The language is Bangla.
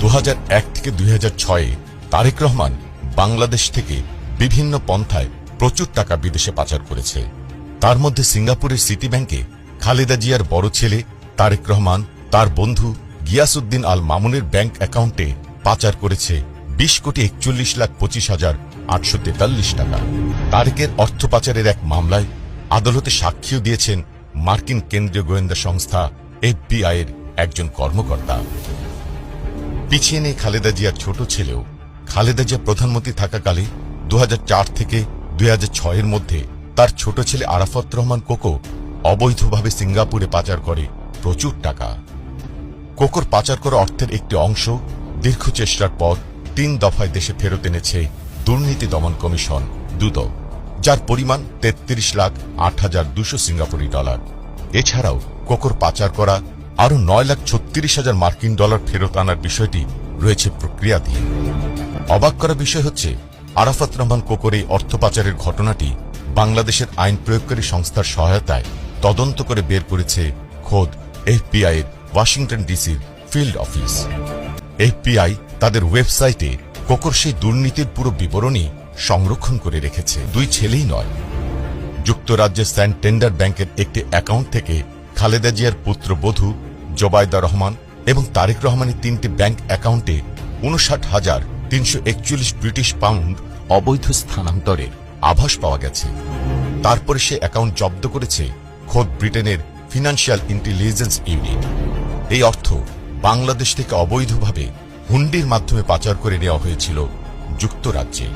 দু হাজার এক থেকে দুই তারেক রহমান বাংলাদেশ থেকে বিভিন্ন পন্থায় প্রচুর টাকা বিদেশে পাচার করেছে। তার মধ্যে সিঙ্গাপুরের সিটি ব্যাংকে খালেদা জিয়ার বড় ছেলে তারেক রহমান, তার বন্ধু গিয়াসউদ্দিন আল মামুনের ব্যাংক অ্যাকাউন্টে পাচার করেছে বিশ কোটি একচল্লিশ লাখ পঁচিশ হাজার আটশো তেতাল্লিশ টাকা। তারেকের অর্থ পাচারের এক মামলায় আদালতে সাক্ষীও দিয়েছেন মার্কিন কেন্দ্রীয় গোয়েন্দা সংস্থা এফবিআই এর একজন কর্মকর্তা। পিছিয়ে নেই খালেদা জিয়ার ছোট ছেলেও। খালেদা জিয়া প্রধানমন্ত্রী থাকাকালে দু হাজার চার থেকে দুই এর মধ্যে তার ছোট ছেলে আরাফত রহমান কোকো অবৈধভাবে সিঙ্গাপুরে পাচার করে প্রচুর টাকা। কোকোর পাচার করা অর্থের একটি অংশ দীর্ঘ চেষ্টার পর তিন দফায় দেশে ফেরত এনেছে দুর্নীতি দমন কমিশন, দুদক, যার পরিমাণ তেত্রিশ লাখ আট হাজার দুশো সিঙ্গাপুরি ডলার। এছাড়াও কোকোর পাচার করা আরও নয় লাখ ছত্রিশ হাজার মার্কিন ডলার ফেরত আনার বিষয়টি রয়েছে প্রক্রিয়াধীন। অবাক করা বিষয় হচ্ছে, আরাফাত রহমান কোকোর এই অর্থ পাচারের ঘটনাটি বাংলাদেশের আইন প্রয়োগকারী সংস্থার সহায়তায় তদন্ত করে বের করেছে খোদ এফবিআই এর ওয়াশিংটন ডিসির ফিল্ড অফিস। এফবিআই তাদের ওয়েবসাইটে কোকর সেই দুর্নীতির পুরো বিবরণী সংরক্ষণ করে রেখেছে। দুই ছেলেই নয়। যুক্তরাজ্যের স্যান্ড টেন্ডার ব্যাংকের একটি অ্যাকাউন্ট থেকে খালেদা জিয়ার পুত্র বধূ জোবায়দা রহমান এবং তারেক রহমানের তিনটি ব্যাংক অ্যাকাউন্টে উনষাট হাজার তিনশো একচল্লিশ ব্রিটিশ পাউন্ড অবৈধ স্থানান্তরের আভাস পাওয়া গেছে। তারপরে সে অ্যাকাউন্ট জব্দ করেছে খোদ ব্রিটেনের ফিনান্সিয়াল ইন্টেলিজেন্স ইউনিট। এই অর্থ বাংলাদেশ থেকে অবৈধভাবে হুন্ডির মাধ্যমে পাচার করে নেওয়া হয়েছিল যুক্তরাজ্যে।